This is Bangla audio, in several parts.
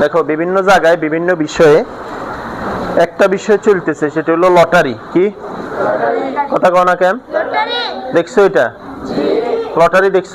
দেখো, বিভিন্ন জায়গায়, বিভিন্ন বিষয়ে একটা বিষয় চলতেছে, সেটা হলো লটারি। কি? কথা কও না কেন? দেখছ এটা? লটারি দেখছ?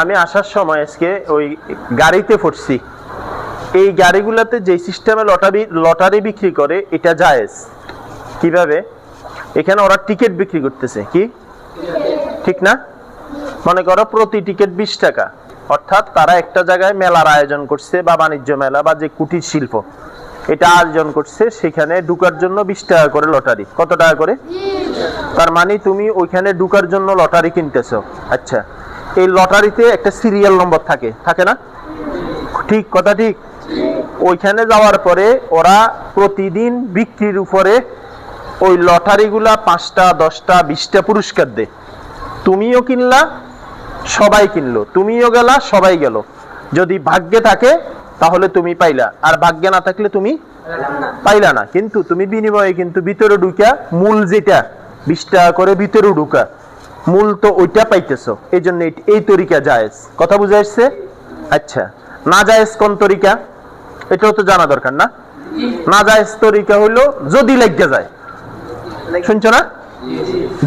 আমি আসার সময় আজকে ওই গাড়িতে পড়ছি এই গাড়িগুলোতে যে সিস্টেমে লটারি লটারি বিক্রি করে, এটা জায়েজ। কীভাবে? এখানে ওরা টিকিট বিক্রি করতেছে, কি? ঠিক না? মনে করো প্রতি টিকিট বিশ টাকা। অর্থাৎ তারা একটা জায়গায় মেলার আয়োজন করছে, বা বাণিজ্য মেলা, বা যে কুটির শিল্প। এটা আয়োজন করছে, সেখানে ঢুকার জন্য বিশ টাকা করে লটারি। কত টাকা করে? তার মানে তুমি ওইখানে ঢুকার জন্য লটারি কিনতেছো। আচ্ছা। এই লটারিতে একটা সিরিয়াল নম্বর থাকে। থাকে না? ঠিক, কথা ঠিক? ওইখানে যাওয়ার পরে ওরা প্রতিদিন বিক্রির উপরে ওই লটারিগুলা পাঁচটা, দশটা, বিশটা পুরস্কার দে তুমিও কিনলা, সবাই কিনলো। তুমিও গেলা, সবাই গেল। যদি ভাগ্যে থাকে, তাহলে তুমি পাইলা। আর ভাগ্যে না থাকলে তুমি পাইলা না। কিন্তু তুমি বিনিময়ে কিন্তু ভিতরে ঢুকা মূল যেটা, বিশ টাকা করে ভিতরে ঢুকা মূল তো ওইটা পাইতেছো। এই জন্য এই- তরিকা জায়েজ। কথা বুঝে আসছে? আচ্ছা। না জায়েজ কোন তরিকা? এটাও তো জানা দরকার, না? না জায়েজ তরিকা হইল যদি লেগে যায়। শুনছো না?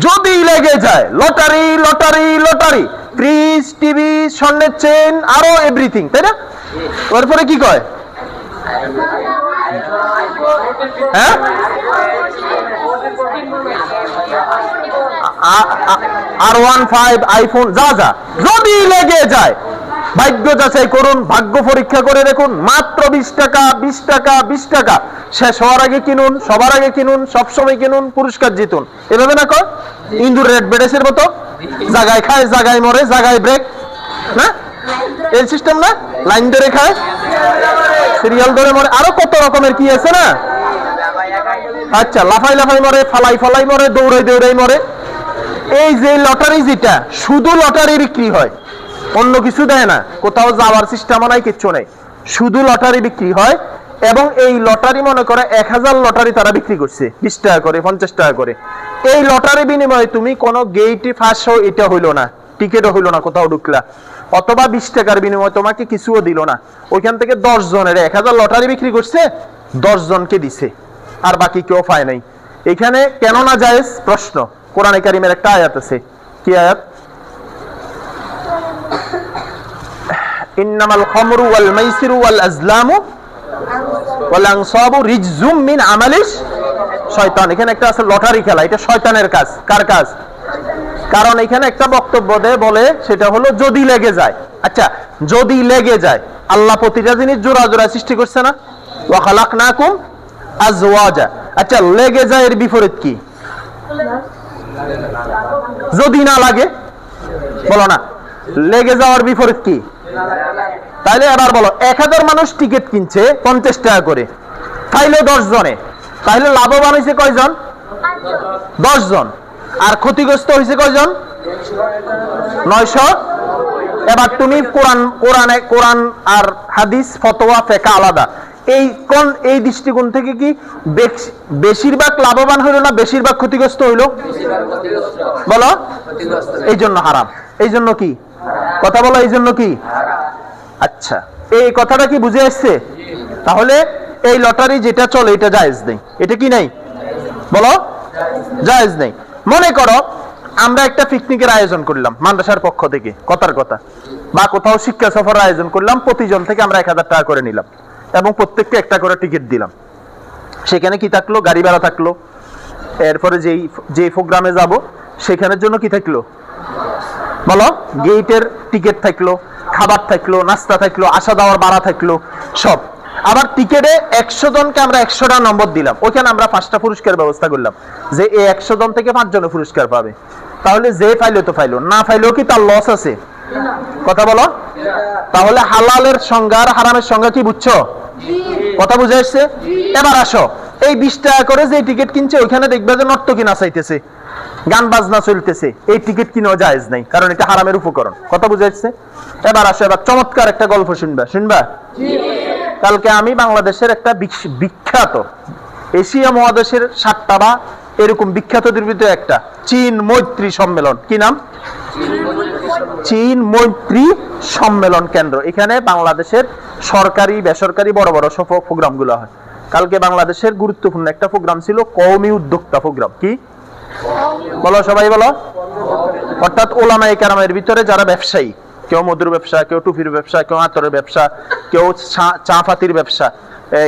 যদি লেগে যায়, lottery lottery lottery. Fridge TV স্বর্ণের চেন আরও এভরিথিং তাই না? ওরপরে কি কয়? হ্যাঁ? আর ওয়ান ফাইভ আইফোন যা যা। যদি লেগে যায় ভাগ্য যাচাই করুন, ভাগ্য পরীক্ষা করে দেখুন, মাত্র বিশ টাকা বিশ টাকা বিশ টাকা। শেষ হওয়ার আগে কিনুন, সবার আগে কিনুন, সবসময় কিনুন, পুরস্কার জিতুন। এভাবে না কর ইন্দুর রেড বেডেসের মতো। জাগায় খায়, জাগায় মরে, জাগায় ব্রেক না? এই সিস্টেম না? লাইন ধরে খায়। সিরিয়াল ধরে মরে। আরও কত রকমের কি আছে না? আচ্ছা লাফাই লাফাই মরে, ফালাই ফালাই মরে, দৌড়াই দৌড়াই মরে। এই যে লটারি যেটা, শুধু লটারি বিক্রি হয়? অন্য কিছু দেয় না। কোথাও যাওয়ার সিস্টেমও নাই, কিচ্ছু নেই। শুধু লটারি বিক্রি হয় এবং এই লটারি মনে করে এক হাজার লটারি তারা বিক্রি করছে, বিশ টাকা করে, পঞ্চাশ টাকা করে। এই লটারি বিনিময়ে তুমি কোনো গেইটে ফাঁস এটা হইল না, টিকিটও হইল না কোথাও ঢুকলা। অথবা বিশ টাকার বিনিময়ে তোমাকে কিছুও দিল না। ওইখান থেকে দশ জনের, এক হাজার লটারি বিক্রি করছে, দশ জনকে দিছে, আর বাকি কেউ পায় নাই। এখানে কেন না যায়, প্রশ্ন। কোরআনে কারিমের একটা আয়াত আছে। কি আয়াত? ইন্নামাল খামরু ওয়াল মাইসিরু ওয়াল আজলামু ওয়াল আনসাবু রিজজুম মিন আমালিস শয়তান। এখানে একটা আছে লটারি খেলা, এটা শয়তানের কাজ। কার কাজ? কারণ এখানে একটা বক্তব্য দেয়, বলে সেটা হলো যদি লেগে যায়। আচ্ছা যদি লেগে যায়, আল্লাহ প্রতিটা জিনিস জোড়া জোড়া সৃষ্টি করছে না? ওয়া খালাকনাকুম আজওয়াজা। আচ্ছা লেগে যায় এর বিপরীত কি? যদি না লাগে, বলো না। লেগে যাওয়ার বিপরীত কি? তাইলে এবার বলো, এক হাজার মানুষ টিকিট কিনছে পঞ্চাশ টাকা করে। তাইলে দশ জনে তাইলে লাভবান হয়েছে কয়জন? দশ জন আর ক্ষতিগ্রস্ত হয়েছে কয়জন? নয়শো। এবার তুমি কোরআন, কোরআনে, কোরআন আর হাদিস, ফতোয়া, ফেকা আলাদা। এই কোন, এই দৃষ্টিকোণ থেকে কি বেশ- বেশিরভাগ লাভবান হইল না বেশিরভাগ ক্ষতিগ্রস্ত হইল? বলো। এই জন্য হারাম। এই জন্য কি? কথা বলো, এই জন্য কি? আচ্ছা এই কথাটা কি বুঝে আসছে তাহলে এই লটারি যেটা চলে, এটা জায়েজ নেই। এটা কি নাই? বলো, জায়েজ নেই। মনে করো, আমরা একটা পিকনিকের আয়োজন করলাম মাদ্রাসার পক্ষ থেকে, কথার কথা। বা কোথাও শিক্ষা সফর আয়োজন করলাম, প্রতিজন থেকে আমরা এক হাজার টাকা করে নিলাম এবং প্রত্যেককে একটা করে টিকিট দিলাম। সেখানে কি থাকল? গাড়ি ভাড়া থাকল। এরপরে যেই, যে প্রোগ্রামে যাব, সেখানের জন্য কি থাকল? বলো? গেটের টিকিট থাকল, খাবার থাকল, নাস্তা থাকল, আসা যাওয়ার ভাড়া থাকল, সব। আবার টিকেটে একশো জনকে আমরা একশোটা নম্বর দিলাম। ওইখানে আমরা পাঁচটা পুরস্কার ব্যবস্থা করলাম। যে এই একশো জন থেকে পাঁচজনে পুরস্কার পাবে। তাহলে যে ফাইলো তো ফাইলো। না ফাইলেও কি তার লস আছে? কথা বলো। তাহলে হালালের সংজ্ঞা আর হারামের সংজ্ঞা কি বুঝছ? কথা বুঝে আসছে? এবার আসো। এই বিশ টাকা করে যে টিকিট কিনছে, ওইখানে দেখবে যে নর্তকী নাচাইতেছে। গান বাজনা চলতেছে এই টিকিট কিনেও জায়েজ নাই কারণ এটা হারামের উপকরণ। কথা বুঝে আসছে এবার আসো এবার চমৎকার একটা গল্প শুনবা শুনবা? কালকে আমি বাংলাদেশের একটা বিখ্যাত এশিয়া মহাদেশের সাতটা বা এরকম বিখ্যাত ভিতরে একটা চীন মৈত্রী সম্মেলন। কি নাম? চীন মৈত্রী সম্মেলন কেন্দ্র। এখানে বাংলাদেশের সরকারি বেসরকারি বড় বড় সব প্রোগ্রামগুলো হয়। কালকে বাংলাদেশের গুরুত্বপূর্ণ একটা প্রোগ্রাম ছিল কওমি উদ্যোক্তা প্রোগ্রাম। কি? বলো সবাই বলো। অর্থাৎ ওলামাই কারামের ভিতরে যারা ব্যবসায়ী, কেউ মধুর ব্যবসা, কেউ টুপির ব্যবসা, কেউ আতরের ব্যবসা, কেউ চা- পাতির ব্যবসা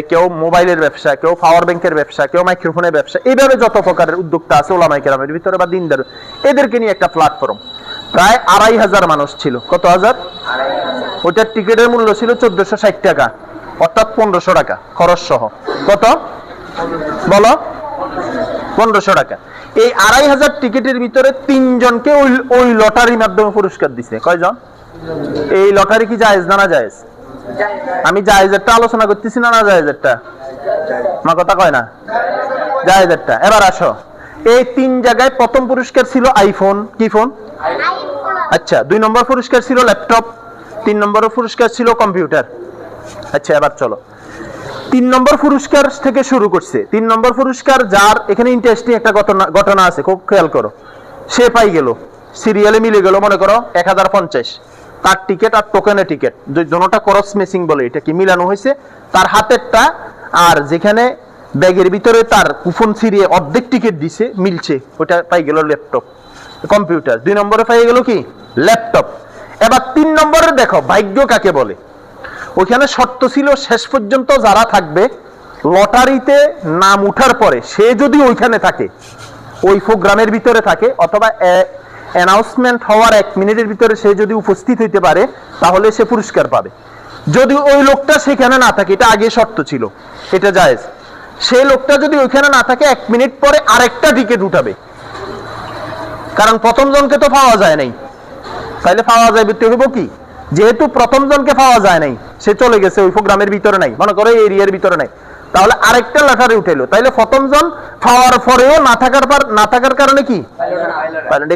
কেউ মোবাইলের ব্যবসা, কেউ পাওয়ার ব্যাংকের ব্যবসা, কেউ মাইক্রোফোনের ব্যবসা, এইভাবে যত প্রকারের উদ্যোক্তা আছে ওলামাই কেরামের ভিতরে বা দিনদার, এদেরকে নিয়ে একটা প্ল্যাটফর্ম প্রায় আড়াই হাজার মানুষ ছিল। কত হাজার? ওইটার টিকিটের মূল্য ছিল চোদ্দশো ষাট টাকা। অর্থাৎ পনেরোশো টাকা খরচ সহ। কত? বলো। পনেরোশো টাকা। এই আড়াই হাজার টিকিটের ভিতরে তিনজনকে ওই ওই লটারির মাধ্যমে পুরস্কার দিছে। কয়জন? এই লটারি কি জায়েজ না না জায়েজ? আমি জায়েজেরটা আলোচনা করতেছি না না জায়েজেরটা? আমার কথা কয় না? জায়েজেরটা। এবার আসো। এই তিন জায়গায় প্রথম পুরস্কার ছিল আইফোন। কি ফোন? আচ্ছা দুই নম্বর পুরস্কার ছিল ল্যাপটপ। তিন নম্বর পুরস্কার ছিল কম্পিউটার। আচ্ছা এবার চলো। তিন নম্বর পুরস্কার থেকে শুরু করছে। তিন নম্বর পুরস্কার, যার এখানে ইন্টারেস্টিং একটা ঘটনা ঘটনা আছে, খুব খেয়াল করো। সে পাই গেল সিরিয়ালে মিলে গেল, মনে করো, এক হাজার পঞ্চাশ। তার টিকিট আর টোকেনের টিকিট দুজনটা ক্রস মেসিং বলে, এটা কি মিলানো হয়েছে? তার হাতেরটা, আর যেখানে ব্যাগের ভিতরে তার কুফন সিরিয়ে অর্ধেক টিকিট দিছে, মিলছে, ওটা পাই গেল ল্যাপটপ কম্পিউটার দুই নম্বরে পাই গেল কি? ল্যাপটপ এবার তিন নম্বরে দেখো, ভাগ্য কাকে বলে? ওইখানে শর্ত ছিল শেষ পর্যন্ত যারা থাকবে, লটারিতে নাম উঠার পরে সে যদি ওইখানে থাকে ওই প্রোগ্রামের ভিতরে থাকে, অথবা অ্যানাউন্সমেন্ট হওয়ার এক মিনিটের ভিতরে সে যদি উপস্থিত হইতে পারে, তাহলে সে পুরস্কার পাবে। যদি ওই লোকটা সেখানে না থাকে, এটা আগে শর্ত ছিল, এটা জায়েজ। সেই লোকটা যদি ওইখানে না থাকে, এক মিনিট পরে আরেকটা টিকিট উঠাবে। কারণ প্রথম জনকে তো পাওয়া যায় নাই। তাইলে পাওয়া যায় বৃত্তি হইব কি? যেহেতু প্রথম জনকে পাওয়া যায় নাই সে চলে গেছে ওই প্রোগ্রামের ভিতরে নাই মনে করো এরিয়ার ভিতরে নাই। তাহলে আরেকটা লেটারে উঠাইলো তাইলে প্রথম জন পাওয়ার পরেও না থাকার পর না থাকার কারণে কি?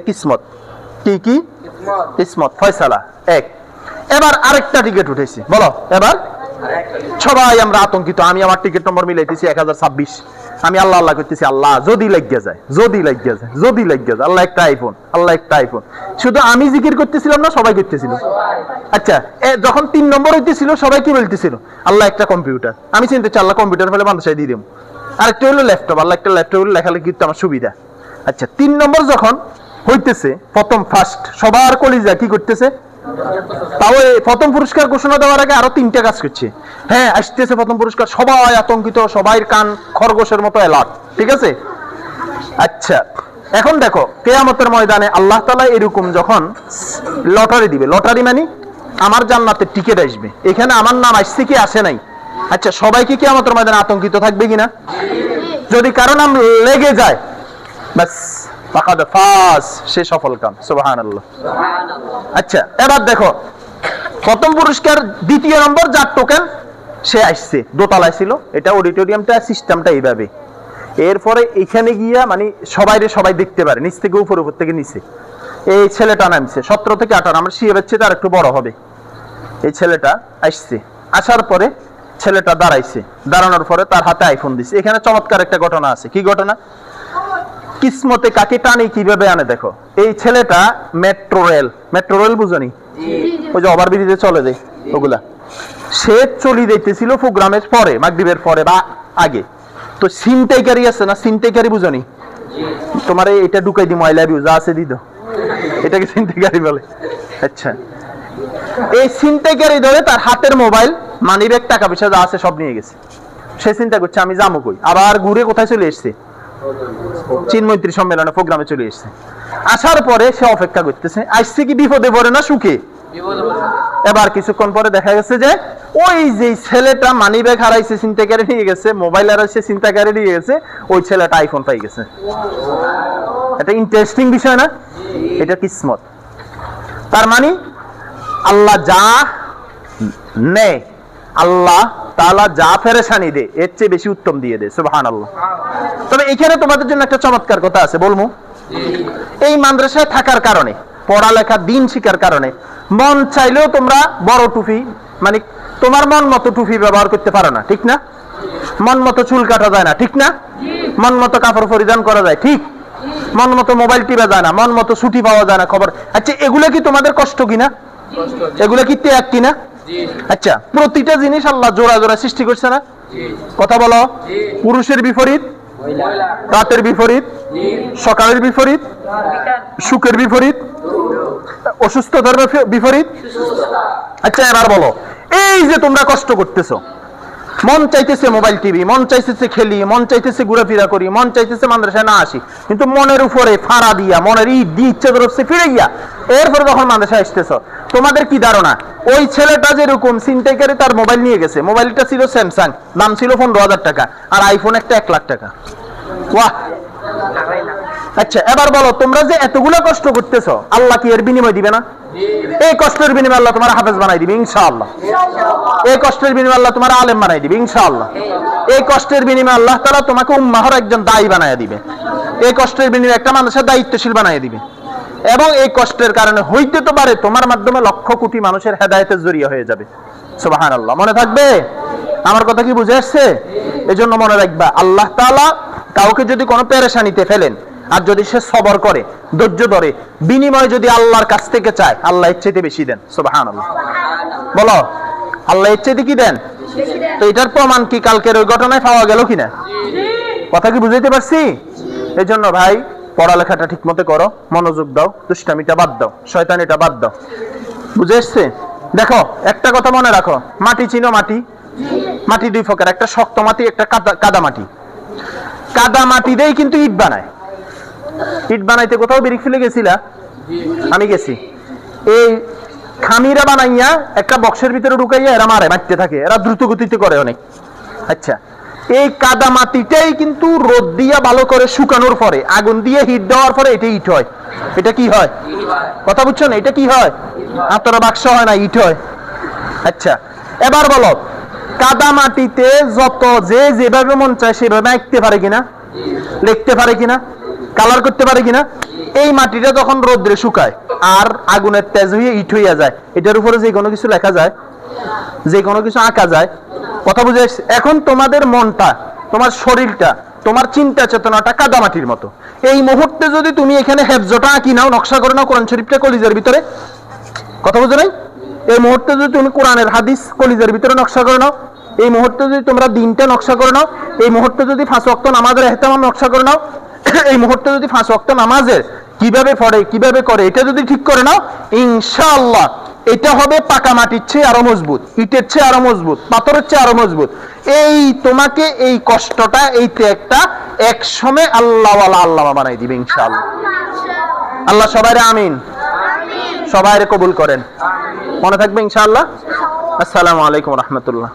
কিসমত। কি কি? কিসমত। ফয়সালা। এক। এবার আরেকটা টিকিট উঠেছে। বলো এবার। সবাই, আমরা আতঙ্কিত। আমি আমার টিকিট নম্বর মিলাইতেছি এক হাজার ছাব্বিশ। আমি আল্লাহ আল্লাহ করতেছি আল্লাহ, যদি লাগিয়ে যায়, যদি লাগিয়ে যায়, যদি লাগিয়ে যায়, আল্লাহ একটা আইফোন আল্লাহ একটা আইফোন শুধু আমি জিকির করতেছিলাম না, সবাই করতেছিল। আচ্ছা যখন তিন নম্বর হইতেছিল, সবাই কি বলতেছিল? আল্লাহ একটা কম্পিউটার আমি চিন্তা আল্লাহ কম্পিউটার ফেলে বান্ধব দিয়ে আরেকটা হলো ল্যাপটপ আল্লাহ একটা ল্যাপটপ হলে লেখালেখি আমার সুবিধা। আচ্ছা তিন নম্বর যখন হইতেছে, প্রথম ফার্স্ট সবার কলিজা কি করতেছে? তাও প্রথম পুরস্কার ঘোষণা দেওয়ার আগে আরও তিনটা কাজ করছে। হ্যাঁ আসতেছে প্রথম পুরস্কার। সবাই আতঙ্কিত সবাই কান খরগোশের মতো অ্যালার্ট ঠিক আছে? আচ্ছা এখন দেখো, কেয়ামতের ময়দানে আল্লাহ তালা এরকম যখন লটারি দিবে, লটারি মানে আমার জান্নাতের টিকিট আসবে। এখানে আমার নাম আসছে কি আসে নাই? আচ্ছা সবাই কি কেয়ামতের ময়দানে আতঙ্কিত থাকবে কিনা? যদি কারও নাম লেগে যায়, ব্যাস। ফাকাদ ফাস সে সফল কাম, সুবহানাল্লাহ। আচ্ছা এবার দেখো, প্রথম পুরস্কার দ্বিতীয় নম্বর যার টোকেন সে আসছে, দোতলায় ছিল। এটা অডিটোরিয়ামটা সিস্টেমটা এইভাবে। এরপরে এখানে গিয়া মানে সবাই সবাই দেখতে পারে, নিচ থেকে উপর উপর থেকে নিচে। এই ছেলেটা নামছে, সতেরো থেকে আঠারো, আমরা শিয়ে পাচ্ছি তার একটু বড় হবে। এই ছেলেটা আসছে, আসার পরে ছেলেটা দাঁড়াইছে। দাঁড়ানোর পরে তার হাতে আইফোন দিছে। এখানে চমৎকার একটা ঘটনা আছে। কি ঘটনা? কিসমতে কাকে টানে কীভাবে আনে দেখো। এই ছেলেটা মেট্রো রেল। মেট্রো রেল বুঝনি ওই যে ওভারব্রিজে চলে যায় ওগুলা। সে চলি যাইতেছিল প্রোগ্রামের পরে মাগরিবের পরে বা আগে। তো সিনটাইকারি আছে না সিনটাইকারি বুঝনি তোমার এটা ঢুকাই দি আই লাভ ইউ যা আছে দিদ। এটাকে সিনটাইকারি বলে। আচ্ছা। এই সিনটাইকারি ধরে তার হাতের মোবাইল মানি ব্যাগ টাকা পয়সা যা আছে সব নিয়ে গেছে। সে চিন্তা করছে আমি যাব কই? আবার ঘুরে কোথায় চলে এসছে? চীন মৈত্রী সম্মেলনে প্রোগ্রামে চলে এসছে। আসার পরে সে অপেক্ষা করতেছে আসছে কি বিপদে পড়ে না সুখে? এবার কিছুক্ষণ পরে দেখা গেছে যে ওই যে ছেলেটা মানি ব্যাগ হারাইছে চিন্তাকারে নিয়ে গেছে মোবাইল হারাইছে চিন্তাকারে নিয়ে গেছে ওই ছেলেটা আইফোন পাই গেছে। এটা ইন্টারেস্টিং বিষয় না? এটা কিসমত। তার মানে আল্লাহ যা নেয় আল্লাহ তাআলা যা ফেরেশানি দে এর চেয়ে বেশি উত্তম দিয়ে দে সুবহানাল্লাহ। তবে এখানে তোমাদের জন্য একটা চমৎকার কথা আছে বলব এই মাদ্রাসায় থাকার কারণে পড়ালেখা দিন শিকার কারণে মন চাইলেও তোমরা বড় টুপি মানে তোমার মন মতো টুপি ব্যবহার করতে পারো না ঠিক না? মন মতো চুল কাটা যায় না ঠিক না? মন মতো কাপড় পরিধান করা যায় ঠিক? মন মতো মোবাইল টিপা যায় না মন মতো ছুটি পাওয়া যায় না খবর। আচ্ছা এগুলো কি তোমাদের কষ্ট কিনা? এগুলো কি ত্যাগ কিনা? আচ্ছা প্রতিটা জিনিস আল্লাহ জোড়া জোড়া সৃষ্টি করছে না? কথা বলো। পুরুষের বিপরীত রাতের বিপরীত সকালের বিপরীত সুখের বিপরীত অসুস্থতার বিপ- বিপরীত? আচ্ছা এবার বলো। এই যে তোমরা কষ্ট করতেছো মন চাইতেছে মোবাইল টিভি মন চাইতেছে খেলি মন চাইতেছে ঘুরাফেরা করি মন চাইতেছে মাদ্রাসায় না আসি কিন্তু মনের উপরে ফাড়া দিয়া মনের ইট দিয়ে ইচ্ছা ধরছে ফিরাইয়া এরপরে যখন মাদ্রাসায় আসতেছ তোমাদের কি ধারণা? ওই ছেলেটা যেরকম ছিনতাইকারী তার মোবাইল নিয়ে গেছে। মোবাইলটা ছিল স্যামসাং দাম ছিল পনেরো হাজার টাকা, আর আইফোন একটা এক লাখ টাকা। ওয়াহ! আচ্ছা এবার বলো, তোমরা যে এতগুলো কষ্ট করতেছো, আল্লাহ কি এর বিনিময় দিবে না? এই কষ্টের বিনিময় আল্লাহ তোমার হাফেজ বানাই দিবে, ইনশাআল্লাহ। এই কষ্টের বিনিময় আল্লাহ তোমার আলেম বানাই দিবে, ইনশাআল্লাহ। এই কষ্টের বিনিময় আল্লাহ তাআলা তোমাকে উম্মাহর একজন দায়ী বানায় দিবে। এই কষ্টের বিনিময়ে একটা মানুষের দায়িত্বশীল বানায় দিবে। এবং এই কষ্টের কারণে হইতে তো পারে তোমার মাধ্যমে লক্ষ কোটি মানুষের হেদায়েতের জড়িয়ে হয়ে যাবে। সুবহানাল্লাহ। মনে থাকবে? আমার কথা কি বুঝে আসছে? এজন্য মনে রাখবা আল্লাহ তাআলা কাউকে যদি কোনো পেরেশানিতে ফেলেন আর যদি সে সবর করে ধৈর্য ধরে বিনিময় যদি আল্লাহর কাছ থেকে চায় আল্লাহ চাইতে বেশি দেন। সুবহানাল্লাহ। বলো আল্লাহ চাইতে কি দেন? তো এটার প্রমাণ কি কালকের ওই ঘটনায় পাওয়া গেল কিনা? কথা কি বুঝাইতে পারছি? এই জন্য ভাই পড়ালেখাটা ঠিক মতো করো, মনোযোগ দাও, দুষ্টামিটা বাদ দাও, শয়তানিটা বাদ দাও। বুঝে এসছে? দেখো, একটা কথা মনে রাখো, মাটি চিনো মাটি? মাটি দুই প্রকার, একটা শক্ত মাটি, একটা কাদা মাটি। কাদা মাটি দিয়েই কিন্তু ইট বানায়। ইট বানাইতে কোথাও বিরিক ফেলে গেছিলা? আমি গেছি। এই খামিরা বানাইয়া একটা বক্সের ভিতরে ঢুকাইয়া এরা মারে, মারতে থাকে, এরা দ্রুত গতিতে করে অনেক। আচ্ছা এই কাদা মাটিটাই কিন্তু রোদ দিয়া ভালো করে শুকানোর পরে, আগুন দিয়ে হিট দেওয়ার পরে এটা ইট হয়। এটা কি হয়? কথা বুঝছেন? এটা কি হয়? আপনারা বাক্স হয় না ইট হয়। আচ্ছা এবার বলো, কাদা মাটিতে যত যে যেভাবে মন চায় সেভাবে আঁকতে পারে কিনা? লিখতে পারে কিনা? কালার করতে পারে কিনা? এই মাটিটা যখন রোদ্রে শুকায় আর আগুনের তেজ হয়ে ইট হইয়া যায়। এটার উপরে যে কোনো কিছু লেখা যায় যে কোনো কিছু আঁকা যায়। কথা বুঝে এখন তোমাদের মনটা, তোমার শরীরটা, তোমার চিন্তা চেতনাটা কাদামাটির মতো। এই মুহূর্তে যদি তুমি এখানে হেফজটা আঁকি নাও, নকশা করে নাও কোরআন শরীফটা কলিজের ভিতরে। কথা বুঝে নাই? এই মুহূর্তে যদি তুমি কোরআনের হাদিস কলিজের ভিতরে নকশা করে নাও, এই মুহূর্তে যদি তোমরা দিনটা নকশা করে নাও, এই মুহূর্তে যদি ফাঁস অক্ত নামাজের এহতেমাম নকশা করে নাও, এই মুহূর্তে যদি ফাঁস অক্ত নামাজের কীভাবে পড়ে, কীভাবে করে, এটা যদি ঠিক করে নাও, ইনশাআল্লাহ এটা হবে পাকা মাটির চেয়ে আরও মজবুত ইটের চেয়ে আরও মজবুত পাথরের চেয়ে আরও মজবুত। এই তোমাকে এই কষ্টটা এই ত্যাগটা এক সময় আল্লাহ আল্লাহ বানাই দিবে ইনশাআল্লাহ। আল্লাহ সবাই আমিন। সবাই কবুল করেন। মনে থাকবে ইনশাআল্লাহ? আসসালামু আলাইকুম রহমতুল্লাহ।